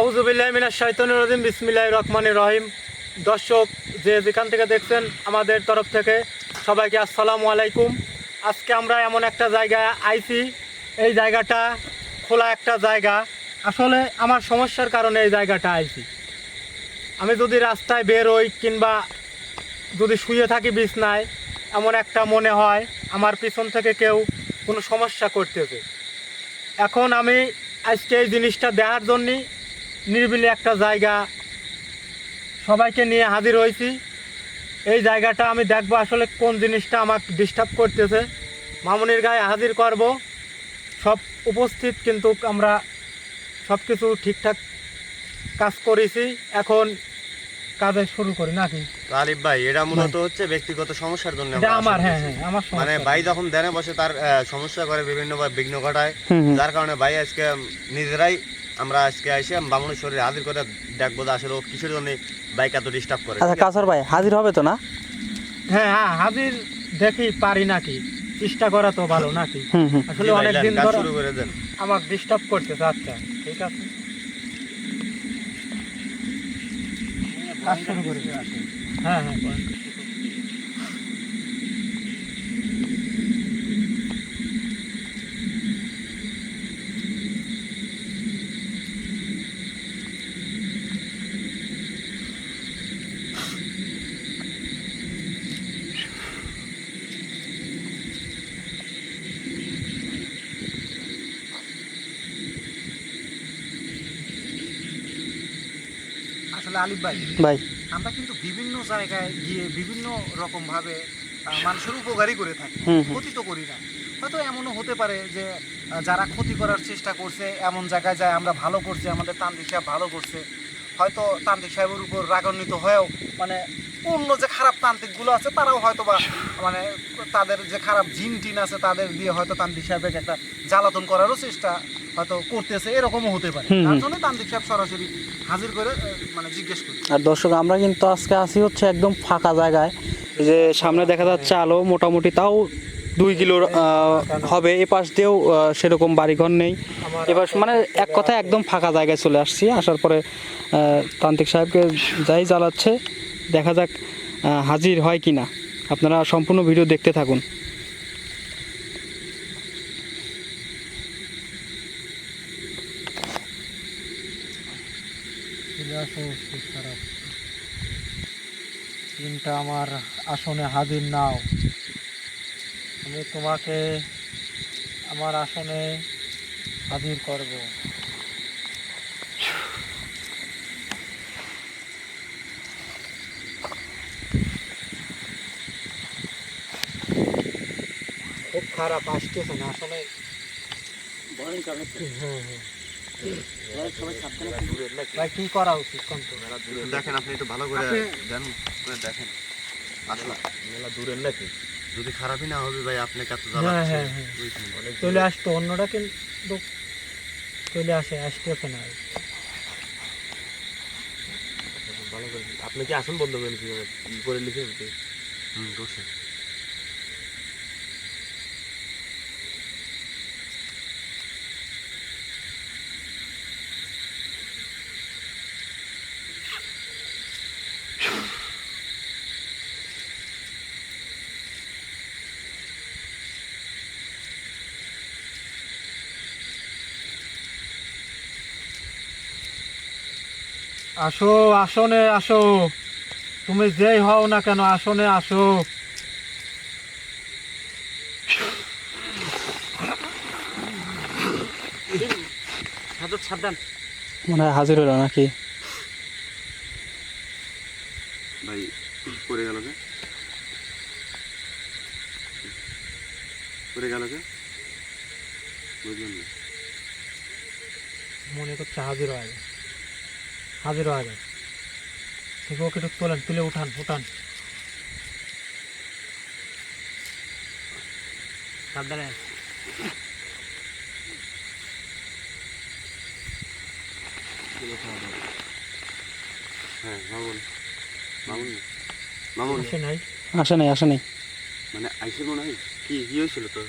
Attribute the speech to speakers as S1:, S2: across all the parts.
S1: আউজুবিল্লাহ মিনাশ শাইতানির রাজিম, বিসমিল্লাহির রহমানির রহিম। দর্শক, যে যেখান থেকে দেখছেন আমাদের তরফ থেকে সবাইকে আসসালামু আলাইকুম। আজকে আমরা এমন একটা জায়গায় আইছি। এই জায়গাটা খোলা একটা জায়গা। আসলে আমার সমস্যার কারণে এই জায়গাটা আইছি। আমি যদি রাস্তায় বের হই কিংবা যদি শুয়ে থাকি বিছনায়, এমন একটা মনে হয়, আমার পিছন থেকে কেউ কোনো সমস্যা করতেছে। এখন আমি আজকে এই জিনিসটা দেখার জন্যই নিরিবিলি একটা জায়গা সবাইকে নিয়ে হাজির হয়েছি। এই জায়গাটা আমি দেখব আসলে কোন জিনিসটা আমাকে ডিস্টার্ব করতেছে। মামুনির গায়ে হাজির করব। সব উপস্থিত কিন্তু আমরা সব কিছু ঠিকঠাক কাজ করেছি। এখন কাজে শুরু করি নাকি?
S2: আলিফ ভাই এটা মূলত হচ্ছে ব্যক্তিগত সমস্যার জন্য
S1: এটা
S2: আমার
S1: হ্যাঁ হ্যাঁ আমার
S2: মানে ভাই যখন ধ্যানে বসে তার সমস্যা করে বিভিন্ন বিঘ্ন ঘটায়। যার কারণে ভাই আজকে নিজেরাই আমরা আজকে এসে বামুনের শরীরে হাজির করে দেখব যে আসলে ও কিসের জন্য বাইক এত ডিস্টার্ব করে।
S3: আচ্ছা কাসর ভাই হাজির হবে তো না?
S1: হ্যাঁ হ্যাঁ হাজির দেখি পারি নাকি। চেষ্টা করা তো ভালো নাকি? আসলে অনেক দিন
S2: কাজ
S1: ধরে
S2: শুরু করে দেন।
S1: আমাকে ডিস্টার্ব করতেছে আচ্ছা ঠিক আছে। কাজ শুরু করে হ্যাঁ হ্যাঁ
S4: আলিফ ভাই
S3: ভাই।
S4: আমরা কিন্তু বিভিন্ন জায়গায় গিয়ে বিভিন্ন রকম ভাবে মানুষের উপকারী করে থাকি ক্ষতি তো করি না। হয়তো এমনও হতে পারে যে যারা ক্ষতি করার চেষ্টা করছে এমন জায়গায় যায় আমরা ভালো করছি আমাদের তান্ত্রিক সাহেব ভালো করছে। হয়তো তান্ত্রিক সাহেবের উপর রাগান্বিত হয়েও মানে অন্য যে খারাপ তান্ত্রিকগুলো আছে তারাও হয়তো বা মানে তাদের যে খারাপ জিন টিন আছে তাদের দিয়ে হয়তো তান্ত্রিক সাহেবকে একটা জ্বালাতন করারও চেষ্টা হয়তো করতেছে এরকমও হতে পারে। তার জন্য তান্ত্রিক সাহেব সরাসরি হাজির করে মানে জিজ্ঞেস করি।
S3: আর দর্শক আমরা কিন্তু আজকে আসি হচ্ছে একদম ফাঁকা জায়গায়। যে সামনে দেখা যাচ্ছে আলো মোটামুটি তাও দুই কিলোর হবে। এ পাশ দিয়েও সেরকম বাড়িঘর নেই। এবার মানে এক কথায় একদম ফাঁকা জায়গায় চলে আসছি। আসার পরে তান্ত্রিক সাহেবকে যাই জ্বালাচ্ছে দেখা যাক হাজির হয় কি না আপনারা সম্পূর্ণ ভিডিও দেখতে থাকুন
S1: চলে আসো, খুব খারাপ। তিনটা আমার আসনে হাজির নাও। আমি তোমাকে আমার আসনে হাজির করব। খুব খারাপ আসতেছে না আসলে হ্যাঁ হ্যাঁ ভাই কি করা উচিত?
S2: দেখেন আপনি একটু ভালো করে দেন। করে দেখেন।
S5: মেলা দূরের নাকি?
S2: যদি খারাপই না হবে ভাই আপনাকে এত
S1: হ্যাঁ
S2: জ্বালাচ্ছে
S1: হ্যাঁ। হ্যাঁ চলে আসতো অন্যটা কিন্তু চলে আসে আসতেছে না।
S5: আপনি কি আসুন বন্ধ করে নিয়েছেন করে লিখে
S2: হুম বসে।
S1: আসো আসনে আসো। তুমি যেই হও না কেন আসনে আসো।
S5: সাবধান।
S3: মনে হয় হাজির হলো নাকি?
S2: ভাই পড়ে গেল কে? পড়ে গেল কে? না?
S1: মনে করছে হাজির হয়ে হাজির হয়ে যায় ঠিক ওকে একটু তোলেন তুলে উঠান উঠান। সাবধানে।
S2: হ্যাঁ মামুন। মামুন। মামুন।
S1: আসে নাই।
S3: আসে নাই আসে নাই।
S2: মানে আইসে মনে হয়? কি কি হয়েছিল তোর?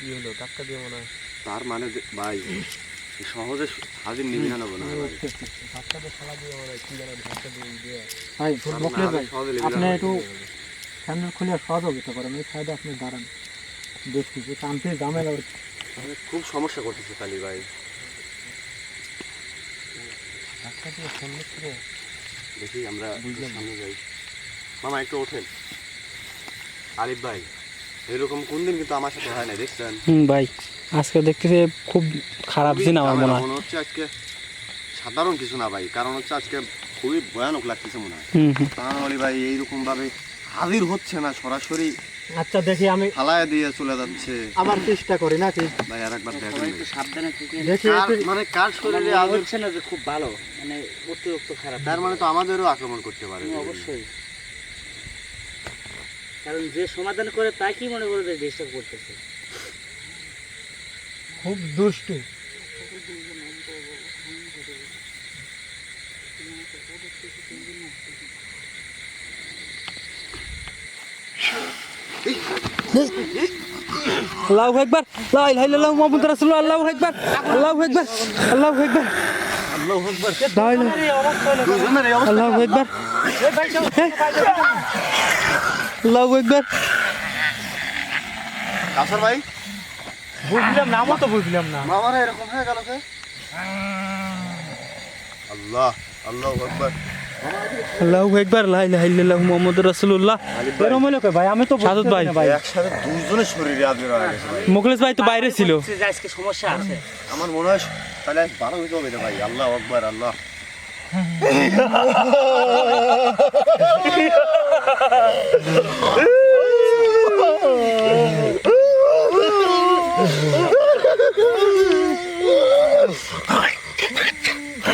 S5: কি হলো? ধাক্কা দিয়ে মনে হয়।
S2: তার মানে ভাই। সহজে হাজির নিবি না নেব না
S1: ভাই ভাই আপনি একটু স্যান্ডেল খুলে সহযোগিতা করেন এই সাইডে আপনি দাঁড়ান। দেখছি যে টানতে ঝামেলা হচ্ছে।
S2: খুব সমস্যা করতেছে কালি ভাই। দেখি আমরা সামনে যাই। মামা একটু ওঠেন। আলিফ ভাই এরকম কোনদিন কিন্তু আমার সাথে হয় না দেখছেন?
S3: ভাই। আজকে দেখতেছি খুব খারাপ দিন আমার মনে হয়।
S2: হচ্ছে আজকে সাধারণ কিছু না ভাই কারণ হচ্ছে আজকে খুবই ভয়ানক লাগতেছে মনে হয়। তাহলে ভাই এইরকম ভাবে হাজির হচ্ছে না সরাসরি
S1: আচ্ছা দেখি আমি
S2: ফালায় দিয়ে চলে যাচ্ছে।
S1: আবার চেষ্টা করি নাকি?
S2: ভাই আর একবার দেখেন ভাই।
S6: সাবধানে
S1: দেখি
S2: মানে কার শরীরে আদর
S6: হচ্ছে না যে খুব ভালো মানে অতিরিক্ত খারাপ।
S2: তার মানে তো আমাদেরও আক্রমণ করতে পারে।
S6: অবশ্যই। কারণ যে সমাধান করে তাই কি মনে করে যে ডিস্টার্ব করতেছে।
S1: খুব দুষ্টু।
S3: আল্লাহু আকবার। লা ইলাহা ইল্লাল্লাহু মুহাম্মাদুর রাসূলুল্লাহ। আল্লাহু আকবার। আল্লাহু আকবার। আল্লাহু আকবার।
S2: আল্লাহু আকবার।
S3: আল্লাহু আকবার। আল্লাহু আকবার।
S2: কাসর ভাই?
S1: বুঝলাম না আমও তো বুঝলাম না
S2: মামারা এরকম হয়ে গেল আল্লাহ আল্লাহু আকবার
S3: আল্লাহু আকবার লা ইলাহা ইল্লাল্লাহু মুহাম্মাদুর রাসূলুল্লাহ
S2: আলিফ ভাই
S1: হলো কে ভাই আমি তো
S3: সাদত ভাই।
S2: একসাথে দুজনের শরীরে আদর হয়ে গেছে ভাই।
S3: ভাই তো বাইরে ছিল
S6: আজকে সমস্যা আছে
S2: আমার মনে হয় তাহলে আজ ভালো হইতে হবে ভাই আল্লাহ আকবার আল্লাহ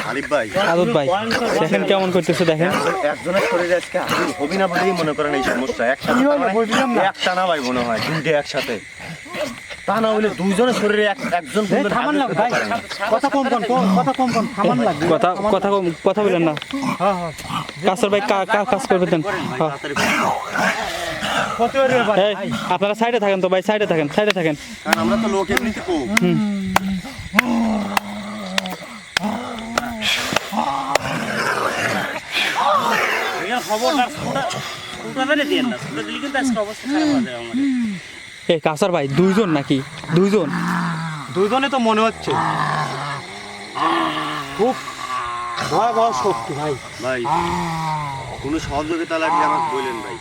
S2: আলিফ ভাই।
S3: সাদত ভাই দেখেন কেমন করতেছে দেখেন।
S2: একজনের শরীরে আজকে হাজির হবি না বলেই মনে করেন এই সমস্যা। একসাথে
S1: কি হলো?
S2: তার
S1: বুঝলাম না।
S2: একটা না ভাই মনে হয় দুইটা একসাথে। তা না হলে দুইজনের শরীরে একজন
S1: থামান ভাই। কথা কম কথা কম কম থামান লাগবে।
S3: কথা কথা কম- কথা বলেন না।
S1: হ্যাঁ হ্যাঁ।
S3: কাসর ভাই কাজ করবে দেন। হ্যাঁ। আপনারা সাইডে থাকেন তো ভাই সাইডে থাকেন সাইডে থাকেন।
S2: কারণ আমরা তো লোক এমনিতে কম
S6: খবরটা ওটা বেড়ে দিয়ে না ওটা দিলে কিন্তু আজকে অবস্থা খারাপ যাবে আমাদের।
S3: এই কাসর ভাই দুইজন নাকি? দুইজন?
S1: দুজনে তো মনে হচ্ছে। খুব ভয়াবহ শক্তি ভাই।
S2: ভাই কোনো সহযোগিতা লাগলে আমাকে বললেন ভাই।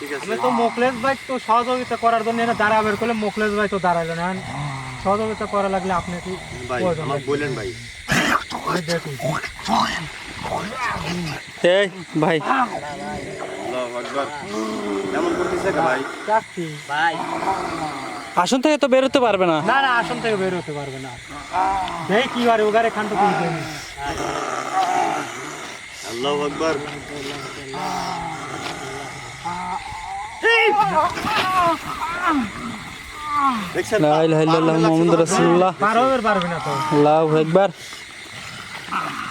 S1: আমি তো মোকলেশ ভাই তো সহযোগিতা করার জন্য এনে দাঁড়া বের করলে মোকলেশ ভাই তো দাঁড়াইলো না সহযোগিতা করা লাগলে আপনি কি
S2: বললেন ভাই।
S1: এই
S3: আসন থেকে তো বেরোতে পারবে না।
S1: না না আসন থেকে বের হতে পারবে না। এই কি বারে ওগারে খান তো
S2: আল্লাহু আকবার দেখছেন
S3: লা ইলাহা ইল্লাল্লাহু মুহাম্মাদুর রাসূলুল্লাহ
S1: পার হবে পারবে না তো
S3: আল্লাহু আকবার।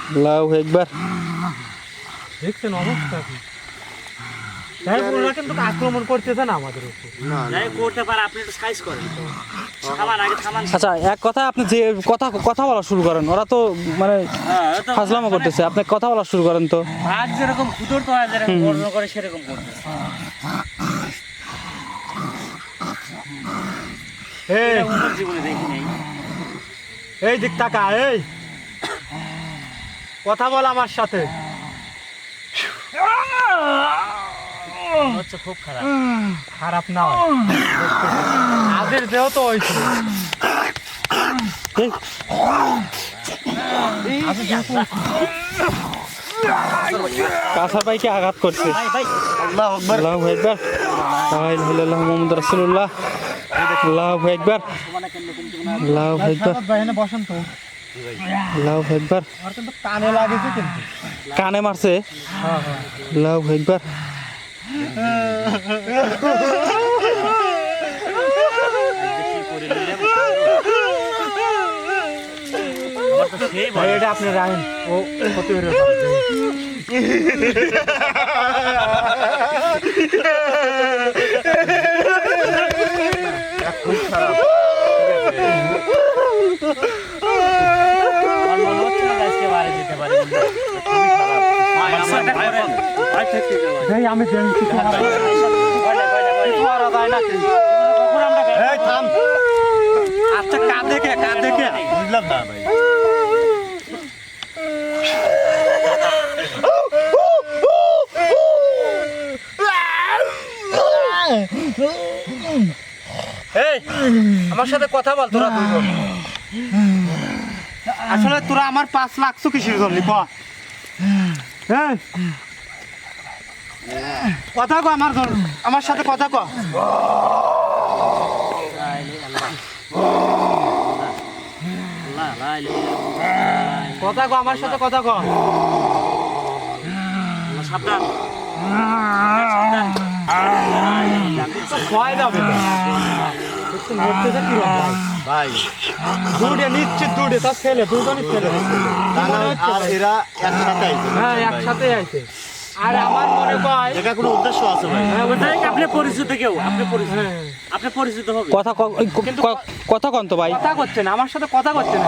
S3: আল্লাহু আকবার।
S1: দেখছেন অবস্থা ওরা কিন্তু আক্রমণ করতেছে না আমাদের
S6: করতে পারে আপনি একটু সাইজ করেন থামান আগে থামান
S3: আচ্ছা এক কথা আপনি যে কথা কথা বলা শুরু করেন ওরা তো মানে
S6: হ্যাঁ
S3: ফাজলামো করতেছে। আপনি কথা বলা শুরু করেন তো।
S6: যেরকম তো হয় যেরকম করে সেরকম করতে
S1: এই।
S6: জীবনে দেখি নেই।
S1: এই দিক তাকা এই। কথা বল আমার সাথে।
S6: হচ্ছে খুব খারাপ।
S1: খারাপ না। আদের যেহেতু হয়েছে।
S3: কাসার ভাইকে আঘাত করছে।
S6: ভাই ভাই
S2: আল্লাহু আকবার।
S3: আল্লাহু আকবার। লা ইলাহা ইল্লাল্লাহু মুহাম্মাদুর রাসূলুল্লাহ। আকবার আল্লাহু আকবার
S1: বাহিনী বসেন তো আমার কিন্তু কানে লাগেছে কিন্তু
S3: কানে মারছে
S1: ভাই এটা আপনি
S2: খুব খারাপ
S6: মাসাটা করেন।
S1: এই আমি দেখছি
S6: বলে, বলে, বলে।
S1: করা যায় নাকি
S6: কখন আমরা বের
S1: এই থাম আচ্ছা কাঁধ দেখে কাঁধ দেখে
S2: বুঝলাম না ভাই
S1: এই আমার সাথে কথা বল তোরা দুজন। আসলে তোরা আমার পাঁচ লাখশো কিসের জন্য ক? এই, কথা কো আমার আমার সাথে কথা ক। কথা কো আমার সাথে কথা ক।
S6: সাবধান।
S1: ভয় মরতেছে কি ভাই?
S2: ভাই।
S1: দুটে নিশ্চিত দুটে তার ছেলে দুজনই ছেলে
S2: আর এরা একসাথে আইছে।
S1: হ্যাঁ একসাথে আইছে। আর আমার মনে
S2: এটা কোনো উদ্দেশ্য আছে ভাই?
S6: ওটাই আপনি পরিচিত কেউ? আপনি পরিচিত? আপনি পরিচিত হবে?
S3: কথা কন তো ভাই।
S1: কথা করছে না আমার সাথে কথা করছে না।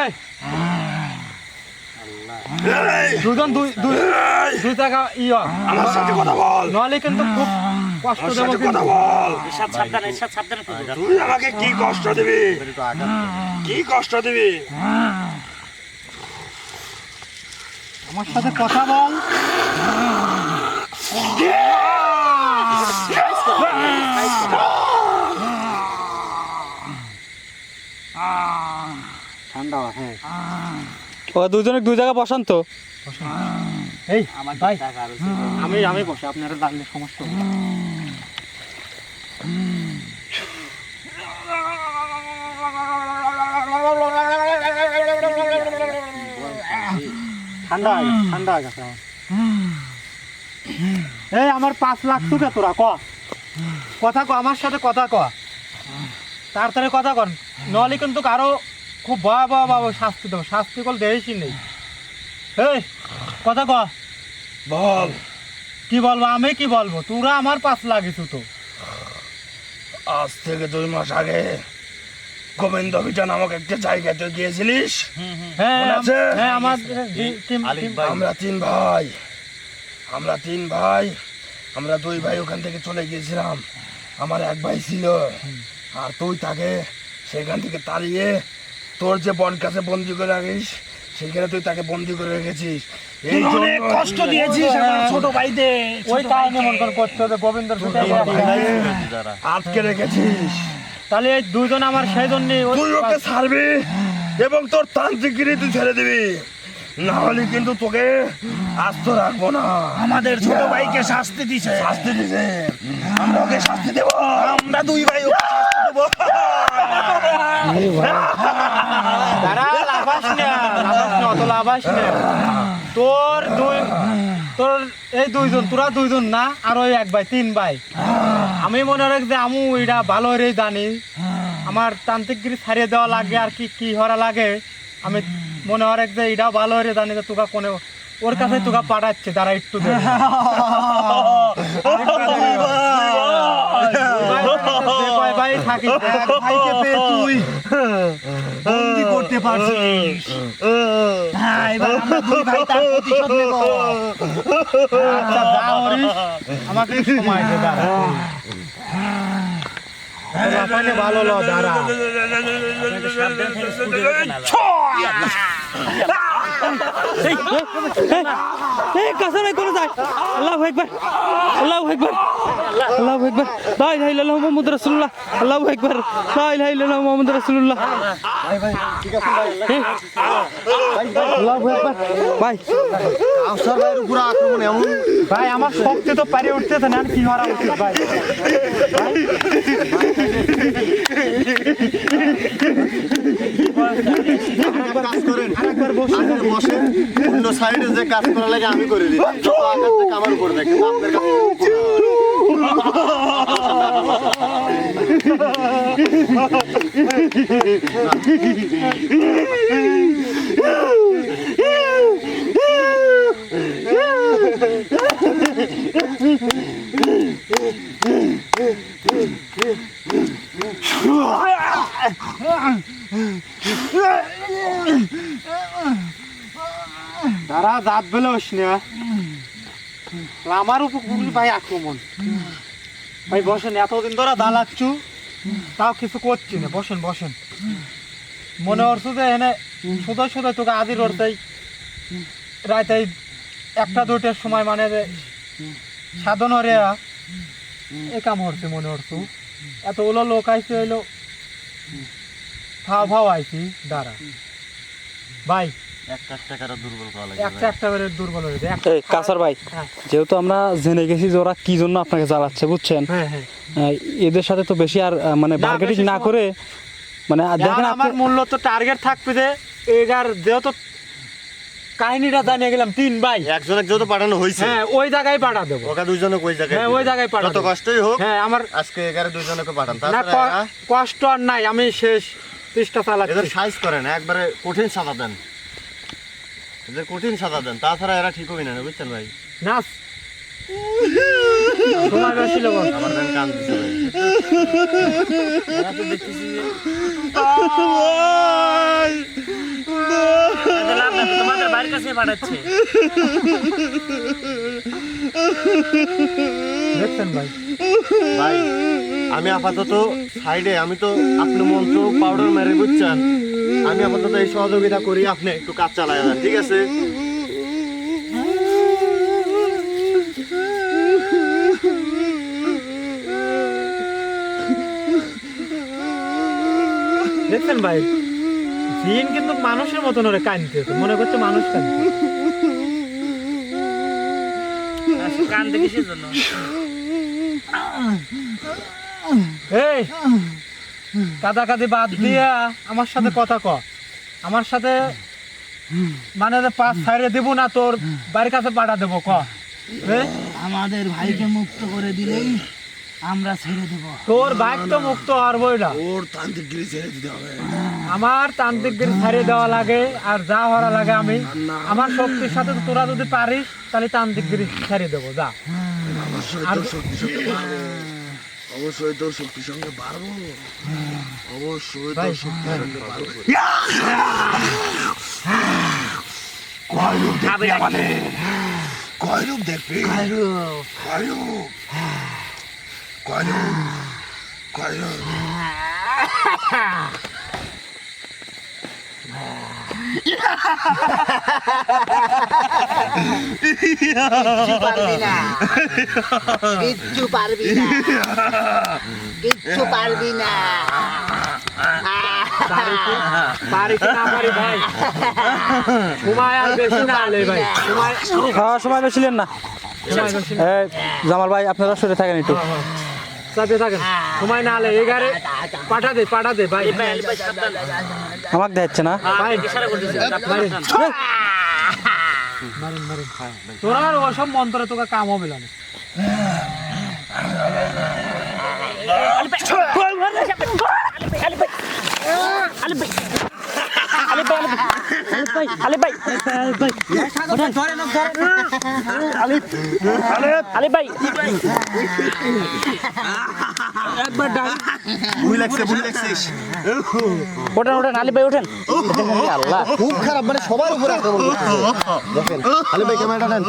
S1: এই। দুজন দুই দুই দুই টাকা ইয়া আমার সাথে কথা বল। নাহলে কিন্তু খুব কষ্ট দেবো কিন্তু।
S7: তুই আমাকে কি কষ্ট দিবি। কি কষ্ট দিবি?
S1: আমার সাথে কথা বল। ঠান্ডা হ্যাঁ
S3: ও দুজনে দুই জায়গায় বসান তো।
S1: এই ভাই। আমি আমি বসে আপনারা দাঁড়ালে সমস্যা। ঠান্ডা ঠান্ডা গেছে। এই আমার পাঁচ লাখ টুকে তোরা ক। কথা ক আমার সাথে কথা ক। তাড়াতাড়ি কথা কন। নলে কিন্তু আরও খুব ভয়াবহ ভয়াবহ শাস্তি দেবো। শাস্তি কল দেয়সই নেই। এই কথা ক।
S7: বল।
S1: কি বলব আমি কি বলব? তোরা আমার পাঁচ লাগিস তো।
S7: আজ থেকে দুই মাস আগে গোবিন্দ বিটা নামক একটা জায়গাতে গিয়েছিলিস?
S1: হ্যাঁ হ্যাঁ
S7: আমরা তিন ভাই। আমরা তিন ভাই। আমরা দুই ভাই ওখান থেকে চলে গিয়েছিলাম। আমার এক ভাই ছিল। আর তুই তাকে সেখান থেকে তাড়িয়ে তোর যে বন কাছে বন্দি করে রাখিস সেখানে তুই তাকে বন্দি করে রেখেছিস। এই কষ্ট দিয়েছিস আমার ছোট ভাইদের
S1: ওই মন করতে হবে গোবিন্দর
S7: আটকে রেখেছিস।
S1: তাহলে এই দুজন আমার সেই জন্য
S7: তুই ওকে ছাড়বি এবং তোর তান্ত্রিকগিরি তুই ছেড়ে দিবি। না হলে কিন্তু তোকে আস্ত রাখব না। আমাদের ছোট ভাইকে শাস্তি দিছে। শাস্তি দিছে। আমরা ওকে শাস্তি দেবো। আমরা দুই ভাই ওকে শাস্তি দেব।
S1: তারা দুই, তোর এই দুইজন, তোরা দুইজন না এক ভাই, তিন ভাই। আমি মনে রাখ যে আমু ভালো রে জানি। আমার তান্ত্রিকগিরি ছাড়িয়ে দেওয়া লাগে, আর কি কি হরা লাগে। আমি মনে হয় যে এটা ভালো রে জানি যে তোকা কোনে, ওর কাছে তোকা পাঠাচ্ছে তারা একটু। থাকিস এক ভাইকে পেয়ে তুই। বন্দি করতে পারছিস। হ্যাঁ এবার আমরা দুই ভাই তার প্রতিশোধ নেব। আচ্ছা যা হরিস আমাকে সময় দে দাঁড়া। লাফানে ভালো ল দাঁড়া।
S6: স্কুলে যেতে না যায়।
S3: এই কাছে নাই করে যায়। আল্লাহু আকবার আল্লাহু আকবার আল্লাহু আকবার। লা ইলাহা ইল্লাল্লাহ মুহাম্মাদুর রাসূলুল্লাহ। আল্লাহু আকবার লা ইলাহা ইল্লাল্লাহ মুহাম্মাদুর রাসূলুল্লাহ। আল্লাহু আকবার ভাই।
S2: আফসার ভাইয়ের উপরে আক্রমণ এমন।
S1: ভাই আমার শক্তি তো পারে উঠতেছে না কি হওয়া উচিত ভাই।
S2: কাজ করেন
S1: আরেকবার বসে
S2: অন্য সাইডে যে কাজ করা লাগে আমি করে দিই আমার উপর দেখে আপনার কাছে
S1: দাঁত বেলে হস না। আমার উপর পুলিশ ভাই আক্রমণ। ভাই বসেন, এতদিন ধরে দাঁড়াচ্ছু তাও কিছু করছি না। বসেন বসেন। মনে হচ্ছে যে এনে শুধু শুধু তোকে আদি রড়তেই রাতে একটা দুটের সময় মানে যে সাধন হরে এ কাম হচ্ছে, মনে হচ্ছে। এতগুলো লোক আইসি হইল ফাও ফাও আইসি দাঁড়া। ভাই হয়ে
S3: কাসার ভাই। যেহেতু আমরা জেনে গেছি যে ওরা কি জন্য আপনাকে জ্বালাচ্ছে বুঝছেন?
S1: হ্যাঁ হ্যাঁ।
S3: এদের সাথে তো বেশি আর মানে
S1: বেশি
S3: না করে মানে দেখেন
S1: আমার মূল্য তো টার্গেট থাকবে যে এগার যেহেতু কাহিনীটা জানিয়ে গেলাম তিন ভাই।
S2: একজনের যেহেতু পাঠানো হয়েছে।
S1: হ্যাঁ ওই জায়গায় পাঠা দেবো।
S2: ওকে দুইজনে ওই জায়গায়
S1: হ্যাঁ, ওই জায়গায়।
S2: যত কষ্টই হোক
S1: হ্যাঁ আমার
S2: আজকে এগারো দুইজনকে পাঠান।
S1: কষ্ট আর নাই আমি শেষ চেষ্টা
S2: এদের
S1: চালাচ্ছি
S2: সাইজ করেন একবারে কঠিন সাদা দেন। এদের কঠিন সাদা দেন তাছাড়া এরা ঠিক হবে না বুঝছেন ভাই?
S1: না সময় বেশি
S2: আমার দেন কান দিছে ভাই।
S6: এরা তো দেখতেছি যে তাদের লাভ নাই, তোমাদের বাড়ির কাছে পাঠাচ্ছে।
S1: দেখছেন ভাই?
S2: ভাই আমি আপাতত সাইডে আমি তো আপনি মন্ত্র পাউডার মেরে বুঝছেন। আমি আপাতত এই সহযোগিতা করি আপনি একটু কাজ চালায় যান ঠিক আছে?
S1: দেখছেন ভাই জিন কিন্তু মানুষের মতন ওরে কানতেছে মনে করছে মানুষ কানছে
S6: আর সে কান দেখে সেজন্য।
S1: এই কাদা কাদি বাদ দিয়া আমার সাথে কথা ক। আমার সাথে মানে যে পাঁচ ছাইড়ে দেবো না তোর বাড়ির কাছে পাঠা দেবো ক।
S8: আমাদের ভাইকে মুক্ত করে দিলেই আমরা ছেড়ে দেব।
S1: তোর বাইক তো মুক্ত আর বইটা
S7: ওর তান্ত্রিকগিরি ছেড়ে দিতে হবে।
S1: আমার তান্ত্রিকদের ছাড়িয়ে দেওয়া লাগে আর যা হরা লাগে আমি। আমার শক্তির সাথে তো তোরা যদি পারিস তাহলে তান্ত্রিকগিরি ছাড়িয়ে দেবো যা। আর-
S7: পারব অবশ্যই তোর শক্তির সঙ্গে পারব। অবশ্যই তোর শক্তির
S1: হ্যাঁ।
S7: সঙ্গে পারব। কয় রূপ
S6: খাবে
S7: দেখবি আমাদের? কয়রূপ দেখবি? কয়রূপ। কয়রূপ। কয় রূপ কয় রূপ
S8: কিচ্ছু পারবি না। কিচ্ছু পারবি না। কিচ্ছু পারবি না।
S1: পারি কি- পারি কি না পারি ভাই। সময়
S3: বেশিলেন না।
S1: না।
S3: জামাল ভাই আপনারা সরে থাকেন একটু।
S1: চাপে থাকেন। সময় না হলে এগারে পাঠা দে পাঠা দে ভাই।
S3: আমাকে দেখছে না
S1: ভাই
S6: ইশারা করতেছে, আপনি
S1: মারেন।
S6: সাবধান।
S1: মারেন মারেন তোরা আর ওসব মন্ত্রে তোকে কাম হবে না
S6: আলী ভাই,
S2: ভুল লাগছে ভুল
S6: ওঠেন ওঠেন আলী ভাই ওঠেন। আল্লাহ।
S2: খুব খারাপ মানে সবার উপরে আক্রমণ দেখেন আলী ভাই ক্যামেরাটা নেন।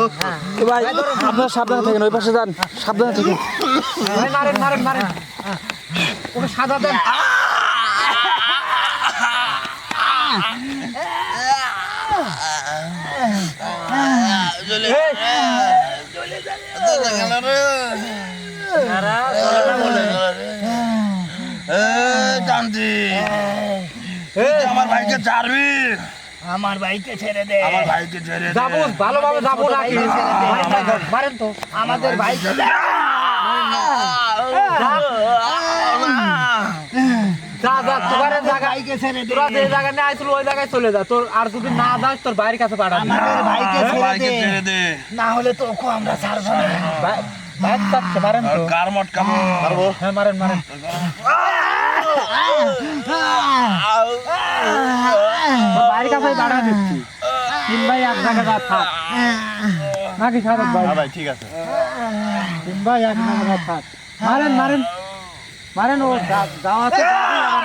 S3: ভাই আপনারা সাবধানে থাকেন ওই পাশে যান সাবধানে থাকেন।
S1: মারেন মারেন মারেন ওকে সাদা দেন। এই,
S6: তারা চলাটা
S1: এই,
S7: আমার ভাইকে ছাড়বি।
S8: আমার ভাইকে ছেড়ে দে।
S7: আমার ভাইকে ছেড়ে দে।
S1: যাব ভালোভাবে যাব নাকি মারেন তো
S8: আমাদের ভাইকে
S1: যা। যা তোর জায়গা
S8: ছেড়ে দে।
S1: তোরা যে নিয়ে আইছিল ওই জায়গায় চলে যা। তোর আর যদি না যাস তোর বাইরের কাছে পাঠাবি।
S8: আমাদের ভাইকে ছেড়ে দে। না হলে তোকে আমরা ছাড়বো না।
S1: বাইক চাচ্ছে মারেন তো।
S7: কার মটকা? মারবো
S1: হ্যাঁ মারেন মারেন। তোর কাছে পাঠা দিচ্ছি। তিন ভাই এক জায়গায় যা থাক। নাকি সারদ ভাই?
S2: হ্যাঁ ভাই ঠিক আছে।
S1: তিন ভাই এক জায়গায় যা থাক। মারেন মারেন। মারেন ও যা- যাওয়াতে যাবি আমার।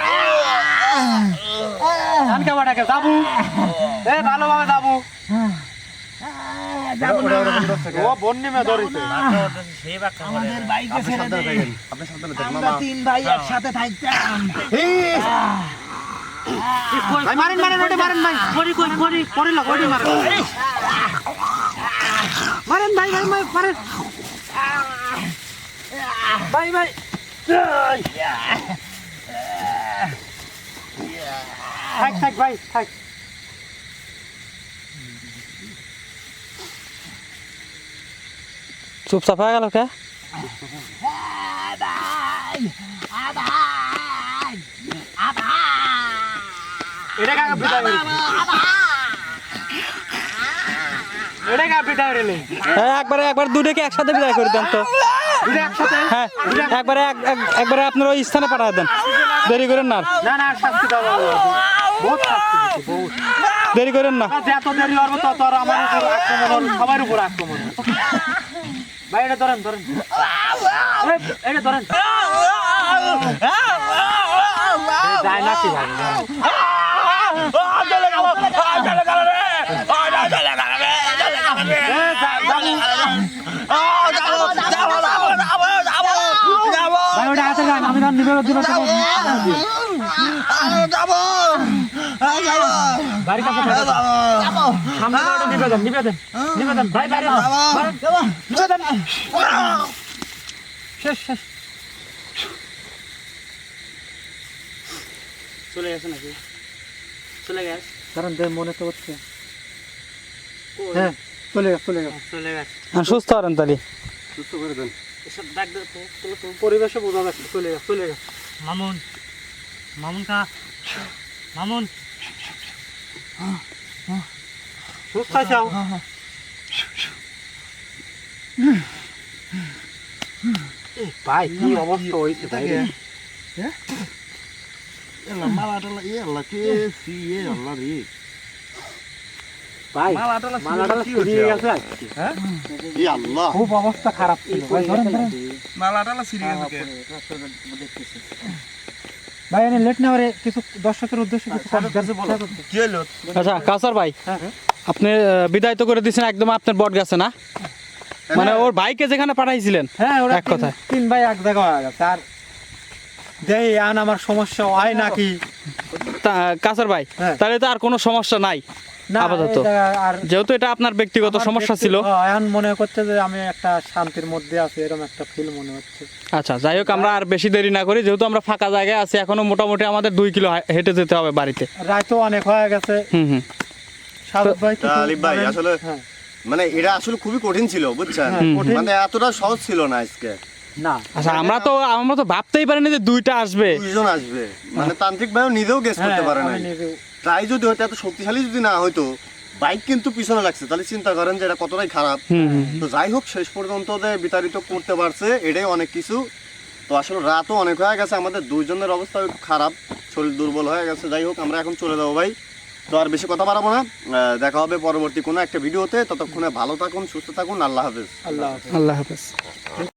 S1: আনকে বাটাকে যাব। এ ভালোভাবে যাব। ও বন্যি মে ধরিছে।
S6: সেই বাক্কা করে
S8: আমাদের বাইকে ছেড়ে দে
S2: আপনি সাবধানে দেখেন
S8: আমরা তিন ভাই একসাথে থাকতাম
S1: ভাই মারেন মারেন ওটি মারেন ভাই করি কই করি করি লোক ওটি মারেন। মারেন ভাই ভাই ভাই মারেন ভাই ভাই। থাক থাক ভাই থাক।
S3: চুপচাপ হয়ে গেল কে?
S1: এটা কাকে বিদায় এটা কাকে বিদায়
S3: একবারে একবার দুটোকে একসাথে বিদায় করে দেন তো। হ্যাঁ একবারে এক- এক- একবারে আপনার ওই স্থানে পাঠিয়ে দেন। দেরি করেন না
S1: না না শাস্তি দেওয়া বহুত শাস্তি বহুত।
S3: দেরি করেন না।
S1: যত দেরি হবে তত আমার উপর আক্রমণ সবার উপর আক্রমণ। ভাই এটা ধরেন ধরেন। এটা ভাই? আমি দিবে বাড়ির কাছে ফেলে দাও। সামনে ওটা নিবেদন নিবেদন নিবেদন ভাই ভাই নিবেদন শেষ শেষ
S6: চলে গেছে নাকি চলে গেছে
S1: কারণ দেখ মনে তো হচ্ছে হ্যাঁ চলে গেছে চলে গেছে
S6: চলে গেছে
S3: সুস্থ হরেন তাহলে
S2: সুস্থ করে দেন
S6: এসব ডাক দে তো চলো তো
S1: পরিবেশে বোঝা যাচ্ছে চলে গেছে চলে গেছে
S6: মামুন মামুন। কা মামুন
S1: সুস্থ আছাও ভাই কি অবস্থা হয়েছে ভাই?
S2: আল্লাহ
S1: খুব অবস্থা খারাপ ছিল ভাই ধরেন ধরেন।
S7: মালা টালা সিরিয়াস
S1: ভাই আমি লেট না কিছু দর্শকের উদ্দেশ্যে কিছু
S7: কি হলো
S3: আচ্ছা কাসার ভাই আপনি বিদায় তো করে দিয়েছেন একদম আপনার বট গেছে না? মানে ওর ভাইকে যেখানে পাঠাইছিলেন
S1: হ্যাঁ ওরা
S3: এক
S1: কথা
S3: কথায়।
S1: তিন ভাই এক জায়গা হয়ে গেছে। আর দেই আন আমার সমস্যা হয় নাকি?
S3: কাসার ভাই
S1: হ্যাঁ।
S3: তাহলে তো আর কোনো সমস্যা নাই। আপাতত। যেহেতু এটা আপনার ব্যক্তিগত সমস্যা ছিল।
S1: হ্যাঁ, এখন মনে করছে যে আমি একটা শান্তির মধ্যে আছি এরকম একটা ফিল মনে হচ্ছে।
S3: আচ্ছা যাই হোক আমরা আর বেশি দেরি না করি। যেহেতু আমরা ফাঁকা জায়গায় আছি এখনও মোটামুটি আমাদের দুই কিলো হেঁটে যেতে হবে বাড়িতে।
S1: রায়তো অনেক হয়ে গেছে।
S3: হুম হুম।
S1: সাদত ভাই
S2: তা আলিফ ভাই আসলে
S1: হ্যাঁ।
S2: মানে এটা আসলে খুবই কঠিন ছিল বুঝছেন?
S1: হ্যাঁ,
S2: মানে এতটা সহজ ছিল না আজকে।
S1: না।
S3: আচ্ছা আমরা তো আমরা তো ভাবতেই পারিনি যে দুইটা আসবে।
S2: দুইজন আসবে। মানে তান্ত্রিক ভাইও নিজেও গেস করতে পারে
S1: নিজেও-
S2: ট্রাই যদি হতো এত শক্তিশালী যদি না হয়তো বাইক কিন্তু পিছনে লাগছে। তাহলে চিন্তা করেন যে এটা কতটাই খারাপ। তো যাই হোক শেষ পর্যন্ত যে বিতাড়িত করতে পারছে এটাই অনেক কিছু। তো আসলে রাতও অনেক হয়ে গেছে আমাদের দুইজনের অবস্থা একটু খারাপ শরীর দুর্বল হয়ে গেছে। যাই হোক আমরা এখন চলে যাব ভাই। তো আর বেশি কথা বাড়াবো না। আহ, দেখা হবে পরবর্তী কোনো একটা ভিডিওতে। ততক্ষণে ভালো থাকুন সুস্থ থাকুন আল্লাহ হাফেজ।
S1: আল্লাহ হাফেজ।
S3: আল্লাহ হাফেজ।